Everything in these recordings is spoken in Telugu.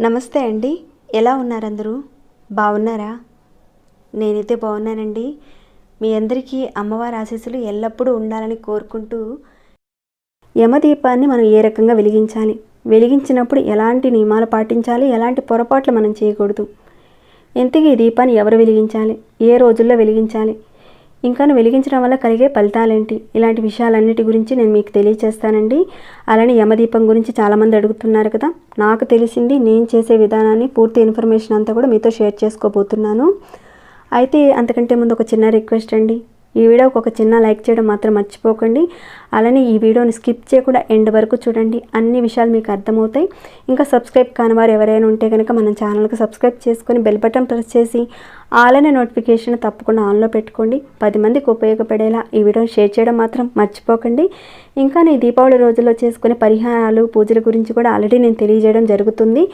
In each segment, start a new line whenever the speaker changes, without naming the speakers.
నమస్తే అండి. ఎలా ఉన్నారు అందరూ బాగున్నారా? నేనైతే బాగున్నానండి. మీ అందరికీ అమ్మవారి ఆశీస్సులు ఎల్లప్పుడూ ఉండాలని కోరుకుంటూ యమదీపాన్ని మనం ఏ రకంగా వెలిగించాలి? వెలిగించినప్పుడు ఎలాంటి నియమాలు పాటించాలి? ఎలాంటి పొరపాట్లు మనం చేయకూడదు? ఇంతకీ ఈ దీపాన్ని ఎవరు వెలిగించాలి? ఏ రోజుల్లో వెలిగించాలి? ఇంకాను వెలిగించడం వల్ల కలిగే ఫలితాలేంటి? ఇలాంటి విషయాలన్నిటి గురించి నేను మీకు తెలియచేస్తానండి. అలానే యమదీపం గురించి చాలామంది అడుగుతున్నారు కదా. నాకు తెలిసింది నేను చేసే విధానాన్ని పూర్తి ఇన్ఫర్మేషన్ అంతా కూడా మీతో షేర్ చేసుకోబోతున్నాను. అయితే అంతకంటే ముందు ఒక చిన్న రిక్వెస్ట్ అండి. ఈ వీడియోకి ఒక చిన్న లైక్ చేయడం మాత్రం మర్చిపోకండి. అలానే ఈ వీడియోని స్కిప్ చేయకుండా ఎండ్ వరకు చూడండి. అన్ని విషయాలు మీకు అర్థమవుతాయి. ఇంకా సబ్స్క్రైబ్ కాని వారు ఎవరైనా ఉంటే కనుక మన ఛానల్కి సబ్స్క్రైబ్ చేసుకొని బెల్ బటన్ ప్రెస్ చేసి ఆల్ అనే నోటిఫికేషన్ తప్పకుండా ఆన్లో పెట్టుకోండి. పది మందికి ఉపయోగపడేలా ఈ వీడియో షేర్ చేయడం మాత్రం మర్చిపోకండి. ఇంకా నేను దీపావళి రోజుల్లో చేసుకునే పరిహారాలు పూజల గురించి కూడా ఆల్రెడీ నేను తెలియజేయడం జరుగుతుంది.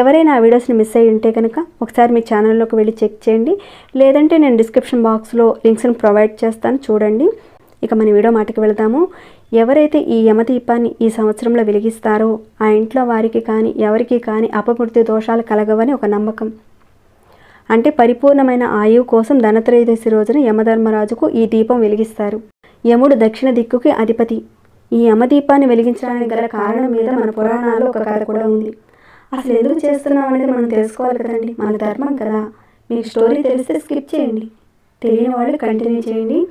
ఎవరైనా ఆ వీడియోస్ని మిస్ అయ్యి ఉంటే కనుక ఒకసారి మీ ఛానల్లోకి వెళ్ళి చెక్ చేయండి. లేదంటే నేను డిస్క్రిప్షన్ బాక్స్లో లింక్స్ని ప్రొవైడ్ చేస్తాను. చూడండి. ఇక మన వీడియో మాటకి వెళదాము. ఎవరైతే ఈ యమదీపాన్ని ఈ సంవత్సరంలో వెలిగిస్తారో ఆ ఇంట్లో వారికి కానీ ఎవరికి కానీ అపమృత్యు దోషాలు కలగవని ఒక నమ్మకం. అంటే పరిపూర్ణమైన ఆయువు కోసం ధనత్రయోదశి రోజున యమధర్మరాజుకు ఈ దీపం వెలిగిస్తారు. యముడు దక్షిణ దిక్కుకి అధిపతి. ఈ యమదీపాన్ని వెలిగించడానికి గల కారణం మీద మన పురాణాల్లో ఒక కథ కూడా ఉంది. అసలు ఎందుకు చేస్తున్నాం అనేది మనం తెలుసుకోవాలి కదండి. మన ధర్మం కదా. మీకు స్టోరీ తెలిస్తే స్కిప్ చేయండి. తెలియని వాళ్ళు కంటిన్యూ చేయండి.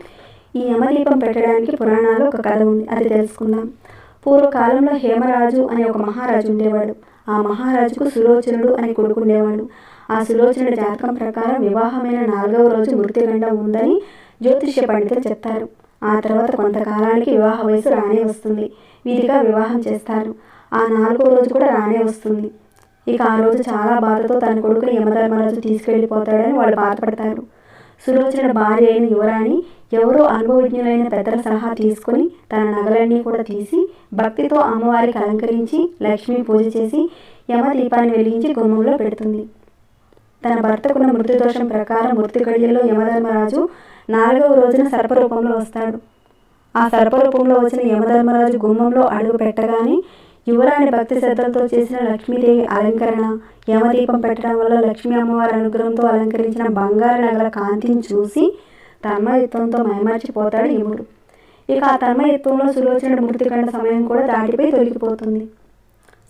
ఈ యమదీపం పెట్టడానికి పురాణాల్లో ఒక కథ ఉంది. అది తెలుసుకుందాం. పూర్వకాలంలో హేమరాజు అనే ఒక మహారాజు ఉండేవాడు. ఆ మహారాజుకు సులోచనుడు అని కొడుకు ఉండేవాడు. ఆ సులోచనుడి జాతకం ప్రకారం వివాహమైన నాలుగవ రోజు మృత్యుగండం ఉందని జ్యోతిష్య పండితులు చెప్తారు. ఆ తర్వాత కొంతకాలానికి వివాహ వయసు రానే వస్తుంది. వీరిగా వివాహం చేస్తారు. ఆ నాలుగో రోజు కూడా రానే వస్తుంది. ఇక ఆ రోజు చాలా బాధతో తన కొడుకుని యమధర్మరాజు తీసుకెళ్ళిపోతాడని వాళ్ళు బాధపడతారు. సులోచన భార్య అయిన యువరాణి ఎవరో అనుభవజ్ఞులైన పెద్దల సలహా తీసుకొని తన నగలన్నీ కూడా తీసి భక్తితో అమ్మవారికి అలంకరించి లక్ష్మీ పూజ చేసి యమ దీపాన్ని వెలిగించి గుమ్మంలో పెడుతుంది. తన భర్తకున్న మృత్యుదోషం ప్రకారం మృతి గడియలో యమధర్మరాజు నాలుగవ రోజున సర్పరూపంలో వస్తాడు. ఆ సర్పరూపంలో వచ్చిన యమధర్మరాజు గుమ్మంలో అడుగు పెట్టగానే యువరాణి భక్తి శ్రద్ధలతో చేసిన లక్ష్మీదేవి అలంకరణ యమదీపం పెట్టడం వల్ల లక్ష్మీ అమ్మవారి అనుగ్రహంతో అలంకరించిన బంగారు నగల కాంతిని చూసి తన్మయత్వంతో మైమర్చిపోతాడు యముడు ఇక ఆ తన్మయత్వంలో సులోచన మృతికండ సమయం కూడా దాటిపోయి తొలగిపోతుంది.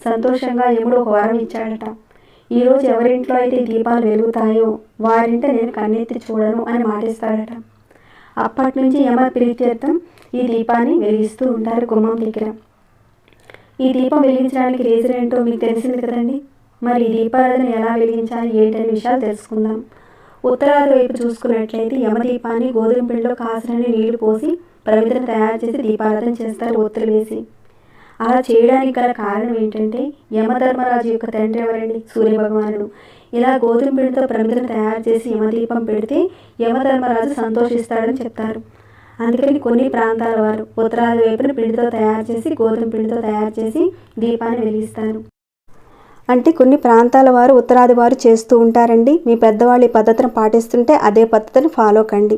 సంతోషంగా యముడు ఒక వరం ఇచ్చాడట. ఈరోజు ఎవరింట్లో అయితే దీపాలు వెలుగుతాయో వారింట నేను కన్నెత్తి చూడను అని మాటిస్తాడట. అప్పటి నుంచి యమ ప్రీత్యర్థం ఈ దీపాన్ని వెలిగిస్తూ ఉంటారు గుమ్మం దగ్గర. ఈ దీపం వెలిగించడానికి రీజన్ ఏంటో మీకు తెలిసింది కదండి? మరి ఈ దీపారాధన ఎలా వెలిగించాలి ఏంటనే విషయాలు తెలుసుకుందాం. ఉత్తరాది వైపు చూసుకున్నట్లయితే యమదీపాన్ని గోధుమ పిండిలో కాసిన నీళ్ళు పోసి ప్రమిదను తయారు చేసి దీపారాధన చేస్తారు ఒత్తులు వేసి. అలా చేయడానికి గల కారణం ఏంటంటే యమధర్మరాజు యొక్క తండ్రి ఎవరండి? సూర్యభగవానుడు. ఇలా గోధుమ పిండితో ప్రమిదను తయారు చేసి యమదీపం పెడితే యమధర్మరాజు సంతోషిస్తాడని చెప్తారు. అందుకని కొన్ని ప్రాంతాల వారు ఉత్తరాది వైపున పిండితో తయారు చేసి గోధుమ పిండితో తయారు చేసి దీపాన్ని వెలిగిస్తారు. అంటే కొన్ని ప్రాంతాల వారు ఉత్తరాది వారు చేస్తూ ఉంటారండి. మీ పెద్దవాళ్ళు ఈ పద్ధతిని పాటిస్తుంటే అదే పద్ధతిని ఫాలో కండి.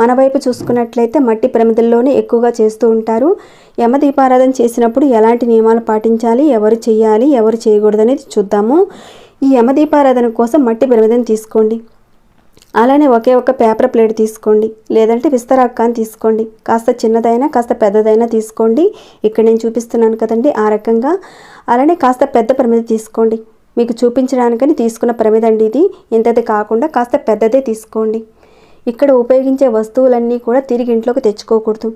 మన వైపు చూసుకున్నట్లయితే మట్టి ప్రమిదల్లోనే ఎక్కువగా చేస్తూ ఉంటారు. యమదీపారాధన చేసినప్పుడు ఎలాంటి నియమాలు పాటించాలి? ఎవరు చేయాలి ఎవరు చేయకూడదు అనేది చూద్దాము. ఈ యమదీపారాధన కోసం మట్టి ప్రమిదం తీసుకోండి. అలానే ఒకే ఒక పేపర్ ప్లేట్ తీసుకోండి. లేదంటే విస్తరాక్కాన్ని తీసుకోండి. కాస్త చిన్నదైనా కాస్త పెద్దదైనా తీసుకోండి. ఇక్కడ నేను చూపిస్తున్నాను కదండి ఆ రకంగా. అలానే కాస్త పెద్ద ప్రమిద తీసుకోండి. మీకు చూపించడానికని తీసుకున్న ప్రమిద అండి ఇది. ఇంతది కాకుండా కాస్త పెద్దదే తీసుకోండి. ఇక్కడ ఉపయోగించే వస్తువులన్నీ కూడా తిరిగి ఇంట్లోకి తెచ్చుకోకూడదు.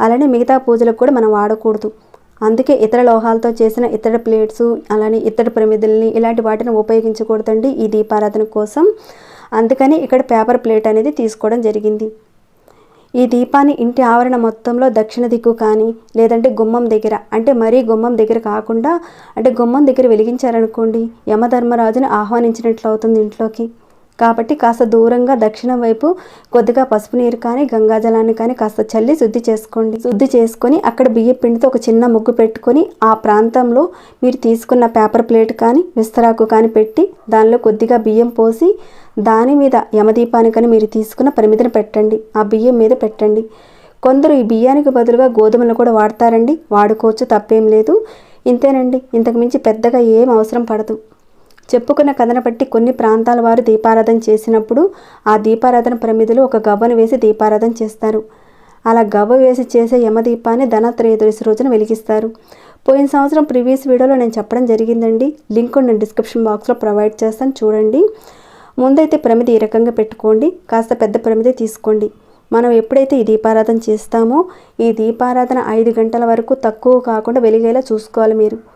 అలానే మిగతా పూజలకు కూడా మనం వాడకూడదు. అందుకే ఇతర లోహాలతో చేసిన ఇతర ప్లేట్స్ అలానే ఇతర ప్రమిదల్ని ఇలాంటి వాటిని ఉపయోగించకూడదండి ఈ దీపారాధన కోసం. అందుకని ఇక్కడ పేపర్ ప్లేట్ అనేది తీసుకోవడం జరిగింది. ఈ దీపాన్ని ఇంటి ఆవరణ మొత్తంలో దక్షిణ దిక్కు కానీ లేదంటే గుమ్మం దగ్గర అంటే మరీ గుమ్మం దగ్గర కాకుండా అంటే గుమ్మం దగ్గర వెలిగించారనుకోండి యమధర్మరాజుని ఆహ్వానించినట్లు అవుతుంది ఇంట్లోకి. కాబట్టి కాస్త దూరంగా దక్షిణం వైపు కొద్దిగా పసుపు నీరు కానీ గంగాజలాన్ని కానీ కాస్త చల్లి శుద్ధి చేసుకోండి. శుద్ధి చేసుకొని అక్కడ బియ్య పిండితో ఒక చిన్న ముగ్గు పెట్టుకొని ఆ ప్రాంతంలో మీరు తీసుకున్న పేపర్ ప్లేట్ కానీ విస్తరాకు కానీ పెట్టి దానిలో కొద్దిగా బియ్యం పోసి దాని మీద యమదీపానికని మీరు తీసుకున్న పరిమితిని పెట్టండి. ఆ బియ్యం మీద పెట్టండి. కొందరు ఈ బియ్యానికి బదులుగా గోధుమలు కూడా వాడతారండి. వాడుకోవచ్చు తప్పేం లేదు. ఇంతేనండి. ఇంతకుమించి పెద్దగా ఏం అవసరం పడదు. చెప్పుకున్న కథను బట్టి కొన్ని ప్రాంతాల వారు దీపారాధన చేసినప్పుడు ఆ దీపారాధన ప్రమిదిలో ఒక గవ్వను వేసి దీపారాధన చేస్తారు. అలా గవ్వ వేసి చేసే యమదీపాన్ని ధనత్రయోదశి రోజున వెలిగిస్తారు. పోయిన సంవత్సరం ప్రీవియస్ వీడియోలో నేను చెప్పడం జరిగిందండి. లింక్ నేను డిస్క్రిప్షన్ బాక్స్లో ప్రొవైడ్ చేస్తాను. చూడండి. ముందైతే ప్రమిది ఈ రకంగా పెట్టుకోండి. కాస్త పెద్ద ప్రమిది తీసుకోండి. మనం ఎప్పుడైతే ఈ దీపారాధన చేస్తామో ఈ దీపారాధన ఐదు గంటల వరకు తక్కువ కాకుండా వెలిగేలా చూసుకోవాలి మీరు.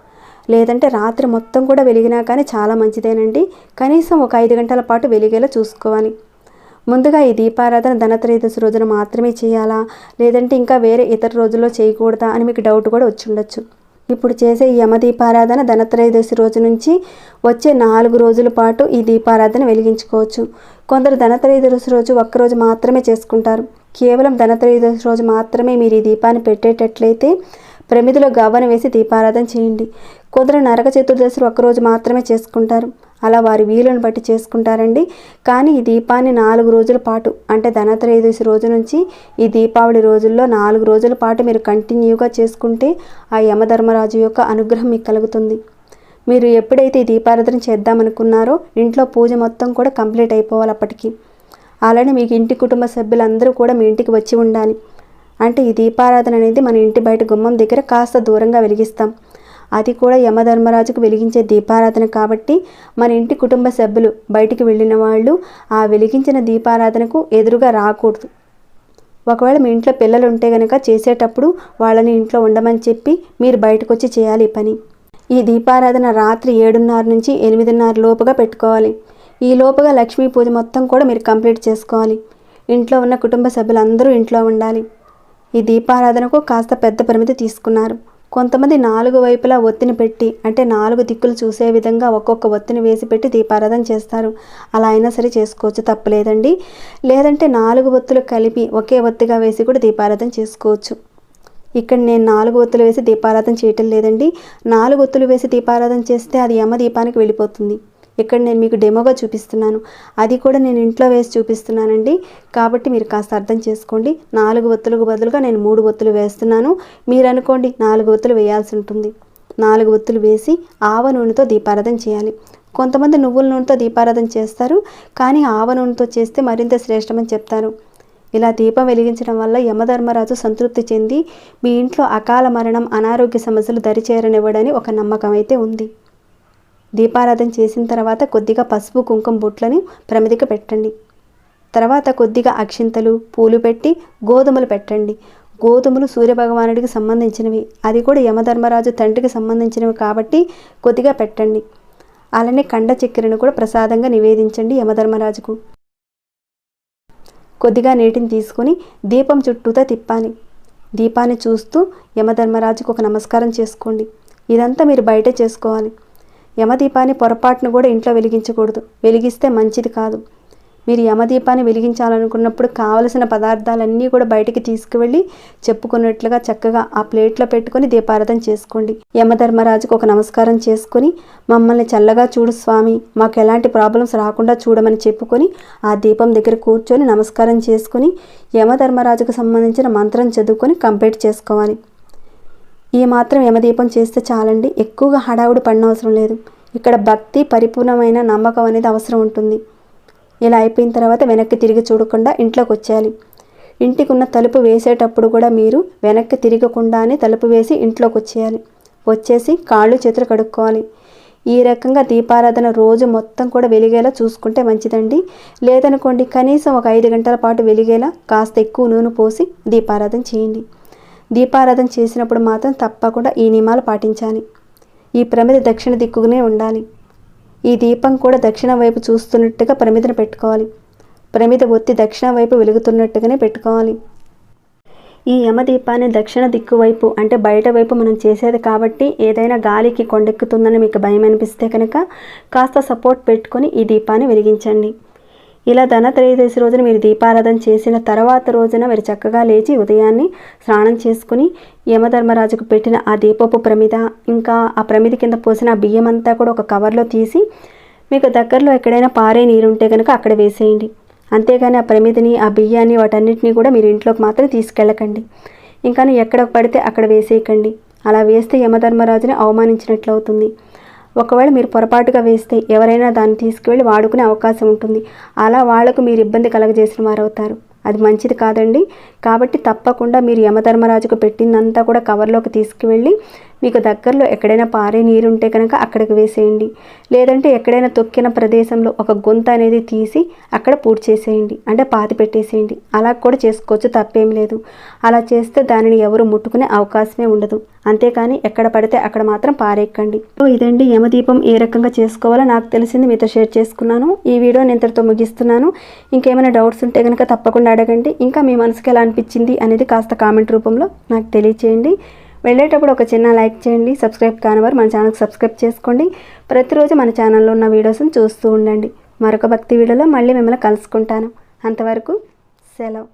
లేదంటే రాత్రి మొత్తం కూడా వెలిగినా కానీ చాలా మంచిదేనండి. కనీసం ఒక ఐదు గంటల పాటు వెలిగేలా చూసుకోవాలి. ముందుగా ఈ దీపారాధన ధనత్రయోదశి రోజున మాత్రమే చేయాలా? లేదంటే ఇంకా వేరే ఇతర రోజుల్లో చేయకూడదా అని మీకు డౌట్ కూడా వచ్చి ఉండొచ్చు ఇప్పుడు చేసే ఈ యమ దీపారాధన ధనత్రయోదశి రోజు నుంచి వచ్చే నాలుగు రోజుల పాటు ఈ దీపారాధన వెలిగించుకోవచ్చు. కొందరు ధనత్రయోదశి రోజు ఒక్కరోజు మాత్రమే చేసుకుంటారు. కేవలం ధనత్రయోదశి రోజు మాత్రమే మీరు ఈ దీపాన్ని పెట్టేటట్లయితే ప్రమిదిలో గవ్వను వేసి దీపారాధన చేయండి. కొందరు నరక చతుర్దశి ఒక్కరోజు మాత్రమే చేసుకుంటారు. అలా వారి వీలును బట్టి చేసుకుంటారండి. కానీ ఈ దీపాన్ని నాలుగు రోజుల పాటు అంటే ధనత్రయోదశి రోజు నుంచి ఈ దీపావళి రోజుల్లో నాలుగు రోజుల పాటు మీరు కంటిన్యూగా చేసుకుంటే ఆ యమధర్మరాజు యొక్క అనుగ్రహం మీకు కలుగుతుంది. మీరు ఎప్పుడైతే ఈ దీపారాధన చేద్దామనుకున్నారో ఇంట్లో పూజ మొత్తం కూడా కంప్లీట్ అయిపోవాలి అప్పటికి. అలానే మీకు ఇంటి కుటుంబ సభ్యులందరూ కూడా మీ ఇంటికి వచ్చి ఉండాలి. అంటే ఈ దీపారాధన అనేది మన ఇంటి బయట గుమ్మం దగ్గర కాస్త దూరంగా వెలిగిస్తాం. అది కూడా యమధర్మరాజుకు వెలిగించే దీపారాధన కాబట్టి మన ఇంటి కుటుంబ సభ్యులు బయటికి వెళ్ళిన వాళ్ళు ఆ వెలిగించిన దీపారాధనకు ఎదురుగా రాకూడదు. ఒకవేళ మీ ఇంట్లో పిల్లలు ఉంటే కనుక చేసేటప్పుడు వాళ్ళని ఇంట్లో ఉండమని చెప్పి మీరు బయటకు వచ్చి చేయాలి ఈ పని. ఈ దీపారాధన రాత్రి ఏడున్నర నుంచి ఎనిమిదిన్నర లోపుగా పెట్టుకోవాలి. ఈ లోపుగా లక్ష్మీ పూజ మొత్తం కూడా మీరు కంప్లీట్ చేసుకోవాలి. ఇంట్లో ఉన్న కుటుంబ సభ్యులందరూ ఇంట్లో ఉండాలి. ఈ దీపారాధనకు కాస్త పెద్ద పరిమితి తీసుకున్నారు. కొంతమంది నాలుగు వైపులా ఒత్తిని పెట్టి అంటే నాలుగు దిక్కులు చూసే విధంగా ఒక్కొక్క ఒత్తిని వేసి పెట్టి దీపారాధన చేస్తారు. అలా అయినా సరే చేసుకోవచ్చు తప్పలేదండి. లేదంటే నాలుగు ఒత్తులు కలిపి ఒకే ఒత్తిగా వేసి కూడా దీపారాధన చేసుకోవచ్చు. ఇక్కడ నేను నాలుగు ఒత్తులు వేసి దీపారాధన చేయటం లేదండి. నాలుగు ఒత్తులు వేసి దీపారాధన చేస్తే అది యమ దీపానికి వెళ్ళిపోతుంది. ఇక్కడ నేను మీకు డెమోగా చూపిస్తున్నాను. అది కూడా నేను ఇంట్లో వేసి చూపిస్తున్నానండి. కాబట్టి మీరు కాస్త అర్థం చేసుకోండి. నాలుగు ఒత్తులకు బదులుగా నేను మూడు ఒత్తులు వేస్తున్నాను. మీరు అనుకోండి నాలుగు ఒత్తులు వేయాల్సి ఉంటుంది. నాలుగు ఒత్తులు వేసి ఆవ నూనెతో దీపారాధన చేయాలి. కొంతమంది నువ్వుల నూనెతో దీపారాధన చేస్తారు. కానీ ఆవ నూనెతో చేస్తే మరింత శ్రేష్టమని చెప్తారు. ఇలా దీపం వెలిగించడం వల్ల యమధర్మరాజు సంతృప్తి చెంది మీ ఇంట్లో అకాల మరణం అనారోగ్య సమస్యలు దరిచేరనివ్వడని ఒక నమ్మకం అయితే ఉంది. దీపారాధన చేసిన తర్వాత కొద్దిగా పసుపు కుంకుమ బొట్లని ప్రమిదికి పెట్టండి. తర్వాత కొద్దిగా అక్షింతలు పూలు పెట్టి గోధుమలు పెట్టండి. గోధుమలు సూర్యభగవానుడికి సంబంధించినవి. అది కూడా యమధర్మరాజు తండ్రికి సంబంధించినవి కాబట్టి కొద్దిగా పెట్టండి. అలానే కండ చక్కెరను కూడా ప్రసాదంగా నివేదించండి యమధర్మరాజుకు. కొద్దిగా నీటిని తీసుకొని దీపం చుట్టూతా తిప్పాలి. దీపాన్ని చూస్తూ యమధర్మరాజుకు ఒక నమస్కారం చేసుకోండి. ఇదంతా మీరు బయట చేసుకోవాలి. యమదీపాన్ని పొరపాటును కూడా ఇంట్లో వెలిగించకూడదు. వెలిగిస్తే మంచిది కాదు. మీరు యమదీపాన్ని వెలిగించాలనుకున్నప్పుడు కావలసిన పదార్థాలన్నీ కూడా బయటికి తీసుకువెళ్ళి చెప్పుకున్నట్లుగా చక్కగా ఆ ప్లేట్లో పెట్టుకొని దీపారాధన చేసుకోండి. యమధర్మరాజుకు ఒక నమస్కారం చేసుకొని మమ్మల్ని చల్లగా చూడు స్వామి మాకు ఎలాంటి ప్రాబ్లమ్స్ రాకుండా చూడమని చెప్పుకొని ఆ దీపం దగ్గర కూర్చొని నమస్కారం చేసుకుని యమధర్మరాజుకు సంబంధించిన మంత్రం చదువుకొని కంప్లీట్ చేసుకోవాలి. ఈ మాత్రం యమదీపం చేస్తే చాలండి. ఎక్కువగా హడావుడి పడినవసరం లేదు. ఇక్కడ భక్తి పరిపూర్ణమైన నమ్మకం అనేది అవసరం ఉంటుంది. ఇలా అయిపోయిన తర్వాత వెనక్కి తిరిగి చూడకుండా ఇంట్లోకి వచ్చేయాలి. ఇంటికి ఉన్న తలుపు వేసేటప్పుడు కూడా మీరు వెనక్కి తిరగకుండానే తలుపు వేసి ఇంట్లోకి వచ్చేయాలి. వచ్చేసి కాళ్ళు చేతులు కడుక్కోవాలి. ఈ రకంగా దీపారాధన రోజు మొత్తం కూడా వెలిగేలా చూసుకుంటే మంచిదండి. లేదనుకోండి కనీసం ఒక ఐదు గంటల పాటు వెలిగేలా కాస్త ఎక్కువ నూనె పోసి దీపారాధన చేయండి. దీపారాధన చేసినప్పుడు మాత్రం తప్పకుండా ఈ నియమాలు పాటించాలి. ఈ ప్రమిద దక్షిణ దిక్కునే ఉండాలి. ఈ దీపం కూడా దక్షిణ వైపు చూస్తున్నట్టుగా ప్రమిదను పెట్టుకోవాలి. ప్రమిద ఒత్తి దక్షిణ వైపు వెలుగుతున్నట్టుగానే పెట్టుకోవాలి. ఈ యమదీపాన్ని దక్షిణ దిక్కు వైపు అంటే బయట వైపు మనం చేసేది కాబట్టి ఏదైనా గాలికి కొండెక్కుతుందని మీకు భయం అనిపిస్తే కనుక కాస్త సపోర్ట్ పెట్టుకొని ఈ దీపాన్ని వెలిగించండి. ఇలా ధనత్రయోదశి రోజున మీరు దీపారాధన చేసిన తర్వాత రోజున మీరు చక్కగా లేచి ఉదయాన్నే స్నానం చేసుకుని యమధర్మరాజుకు పెట్టిన ఆ దీపపు ప్రమిద ఇంకా ఆ ప్రమిద కింద పోసిన బియ్యం అంతా కూడా ఒక కవర్లో తీసి మీకు దగ్గరలో ఎక్కడైనా పారే నీరు ఉంటే కనుక అక్కడ వేసేయండి. అంతేగాని ఆ ప్రమిదని ఆ బియ్యాన్ని వాటన్నిటిని కూడా మీరు ఇంట్లోకి మాత్రం తీసుకెళ్ళకండి. ఇంకా ఎక్కడ పడితే అక్కడ వేసేయకండి. అలా వేస్తే యమధర్మరాజుని అవమానించినట్లు అవుతుంది ఒకవేళ మీరు పొరపాటుగా వేస్తే ఎవరైనా దాన్ని తీసుకువెళ్ళి వాడుకునే అవకాశం ఉంటుంది. అలా వాళ్ళకు మీరు ఇబ్బంది కలగజేసిన వారు అవుతారు అది మంచిది కాదండి. కాబట్టి తప్పకుండా మీరు యమధర్మరాజుకు పెట్టిందంతా కూడా కవర్లోకి తీసుకువెళ్ళి మీకు దగ్గరలో ఎక్కడైనా పారే నీరు ఉంటే కనుక అక్కడికి వేసేయండి. లేదంటే ఎక్కడైనా తొక్కిన ప్రదేశంలో ఒక గొంత అనేది తీసి అక్కడ పూర్తి చేసేయండి. అంటే పాతి పెట్టేసేయండి. అలా కూడా చేసుకోవచ్చు తప్పేం లేదు. అలా చేస్తే దానిని ఎవరు ముట్టుకునే అవకాశమే ఉండదు. అంతేకాని ఎక్కడ పడితే అక్కడ మాత్రం పారేయకండి. సో ఇదండి యమదీపం ఏ రకంగా చేసుకోవాలో నాకు తెలిసింది. మీతో షేర్ చేసుకున్నాను. ఈ వీడియో నేను ఇంతటితో ముగిస్తున్నాను. ఇంకేమైనా డౌట్స్ ఉంటే కనుక తప్పకుండా అడగండి. ఇంకా మీ మనసుకి ఎలా అనిపించింది అనేది కాస్త కామెంట్ రూపంలో నాకు తెలియచేయండి. వెళ్ళేటప్పుడు ఒక చిన్న లైక్ చేయండి సబ్స్క్రైబ్ కానివారు మన ఛానల్కి సబ్స్క్రైబ్ చేసుకోండి. ప్రతిరోజు మన ఛానల్లో ఉన్న వీడియోస్ని చూస్తూ ఉండండి. మరొక భక్తి వీడియోలో మళ్ళీ మిమ్మల్ని కలుసుకుంటాను. అంతవరకు సెలవు.